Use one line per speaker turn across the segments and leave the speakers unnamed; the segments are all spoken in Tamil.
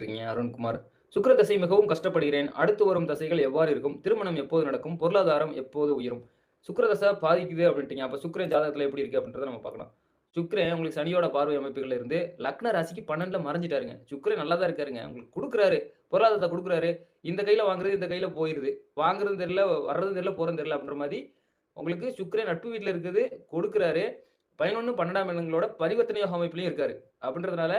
இருக்கீங்க அருண்குமார். சுக்கர தசை மிகவும் கஷ்டப்படுகிறேன். அடுத்து வரும் தசைகள் எவ்வாறு இருக்கும்? திருமணம் எப்போது நடக்கும்? பொருளாதாரம் எப்போது உயரும்? சுக்கர தசை பாதிக்குது அப்படின்ட்டீங்க. அப்போ சுக்கரன் ஜாதகத்தில் எப்படி இருக்கு அப்படின்றத நம்ம பார்க்கலாம். சுக்கரன் உங்களுக்கு சனியோட பார்வை அமைப்புகள் இருந்து லக்ன ராசிக்கு பன்னெண்டுல மறைஞ்சிட்டாருங்க. சுக்கரன் நல்லா தான் இருக்காருங்க. உங்களுக்கு கொடுக்குறாரு. பொருளாதாரத்தை கொடுக்குறாரு. இந்த கையில வாங்குறது இந்த கையில போயிருது. வாங்குறது தெரியல வர்றதும் தெரியல போறது தெரியல அப்படின்ற மாதிரி உங்களுக்கு சுக்கரன் நட்பு வீட்டில் இருக்குது. கொடுக்குறாரு. பதினொன்று பன்னெண்டாம் இடங்களோட பரிவர்த்தனை யோக அமைப்புலையும் இருக்காரு. அப்படின்றதுனால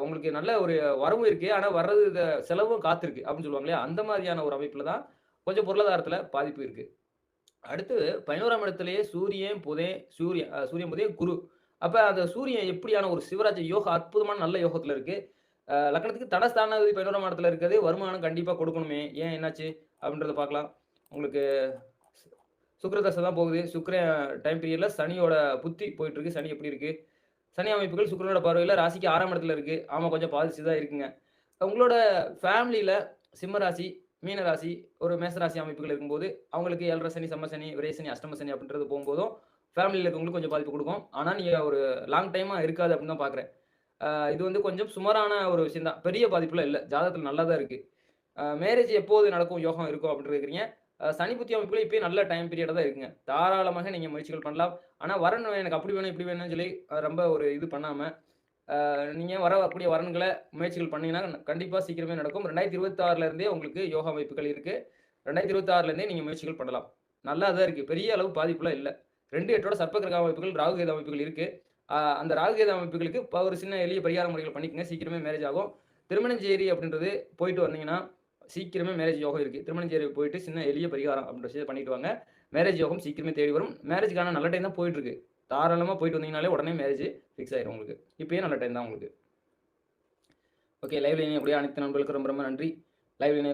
உங்களுக்கு நல்ல ஒரு வரவும் இருக்கு. ஆனால் வர்றது இந்த செலவும் காத்திருக்கு அப்படின்னு சொல்லுவாங்க இல்லையா? அந்த மாதிரியான ஒரு அமைப்புல தான் கொஞ்சம் பொருளாதாரத்தில் பாதிப்பு இருக்கு. அடுத்து பதினோராம் இடத்துலயே சூரியன் புதே சூரியன் சூரியன் புதே குரு. அப்ப அந்த சூரியன் எப்படியான ஒரு சிவராஜ் யோகா அற்புதமான நல்ல யோகத்துல இருக்கு. அஹ், லக்னத்துக்கு தடஸ்தானாதிபதி பதினோராம் இடத்துல இருக்கிறது வருமானம் கண்டிப்பா கொடுக்கணுமே. ஏன் என்னாச்சு? அப்படின்றத பார்க்கலாம். உங்களுக்கு சுக்கிரதசை தான் போகுது. சுக்கர டைம் பீரியட்ல சனியோட புத்தி போயிட்டு இருக்கு. சனி எப்படி இருக்கு? சனி அமைப்புகள் சுக்கரனோட பார்வையில் ராசிக்கு ஆறாம் இடத்துல இருக்கு. ஆமாம் கொஞ்சம் பாதிச்சு தான் இருக்குங்க. உங்களோட ஃபேமிலியில் சிம்ம ராசி மீன ராசி ஒரு மேச ராசி அமைப்புகள் இருக்கும்போது அவங்களுக்கு ஏழரை சனி சம்ம சனி விரை சனி அஷ்டம சனி அப்படின்றது போகும்போதும் ஃபேமிலியில் இருக்கவங்களுக்கு கொஞ்சம் பாதிப்பு கொடுக்கும். ஆனால் நீங்கள் ஒரு லாங் டைமாக இருக்காது அப்படின்னு தான் பார்க்குறேன் இது வந்து கொஞ்சம் சுமாரான ஒரு விஷயம் தான். பெரிய பாதிப்புலாம் இல்லை. ஜாதகத்தில் நல்லா தான் இருக்குது மேரேஜ் எப்போது நடக்கும் யோகம் இருக்கும் அப்படின்னு இருக்கிறீங்க சனி புத்தி அமைப்புகள் இப்பயே நல்ல டைம் பீரியடாக தான் இருக்குங்க. தாராளமாக நீங்கள் முயற்சிகள் பண்ணலாம். ஆனால் வரணும் எனக்கு அப்படி வேணும் இப்படி வேணும்னு சொல்லி ரொம்ப ஒரு இது பண்ணாமல் நீங்கள் வரக்கூடிய வரன்களை முயற்சிகள் பண்ணீங்கன்னா கண்டிப்பாக சீக்கிரமே நடக்கும். ரெண்டாயிரத்தி இருபத்தாறுலருந்தே உங்களுக்கு யோகா அமைப்புகள் இருக்குது ரெண்டாயிரத்தி இருபத்தாறுலேருந்தே நீங்கள் முயற்சிகள் பண்ணலாம். நல்லா தான் இருக்குது பெரிய அளவு பாதிப்புலாம் இல்லை. ரெண்டு எட்டோட சர்ப்பகிரக அமைப்புகள் ராகுகேத அமைப்புகள் இருக்குது அந்த ராகுகேத அமைப்புகளுக்கு ஒரு சின்ன எளிய பரிகார முறைகள் பண்ணிக்கங்க. சீக்கிரமே மேரேஜ் ஆகும். திருமணஞ்சேரி அப்படின்றது போயிட்டு வந்தீங்கன்னா சீக்கிரமே மேரேஜ் யோகம் இருக்குது திருமணஞ்சேரி போயிட்டு சின்ன எளிய பரிகாரம் அப்படின்ற விஷயத்தை பண்ணிட்டு வாங்க. மேரேஜ் யோகம் சீக்கிரமே தேடி வரும். மேரேஜுக்கான நல்ல டைம் தான் போயிட்டு இருக்கு. தாராளமாக போயிட்டு வந்தீங்கனாலே உடனே மேரேஜ் ஃபிக்ஸ் ஆயிரும் உங்களுக்கு. இப்பயே நல்ல டைம் தான் உங்களுக்கு. ஓகே லைவ்ல அப்படியே அனைத்து நண்பர்களுக்கு ரொம்ப ரொம்ப நன்றி. லைவ்ல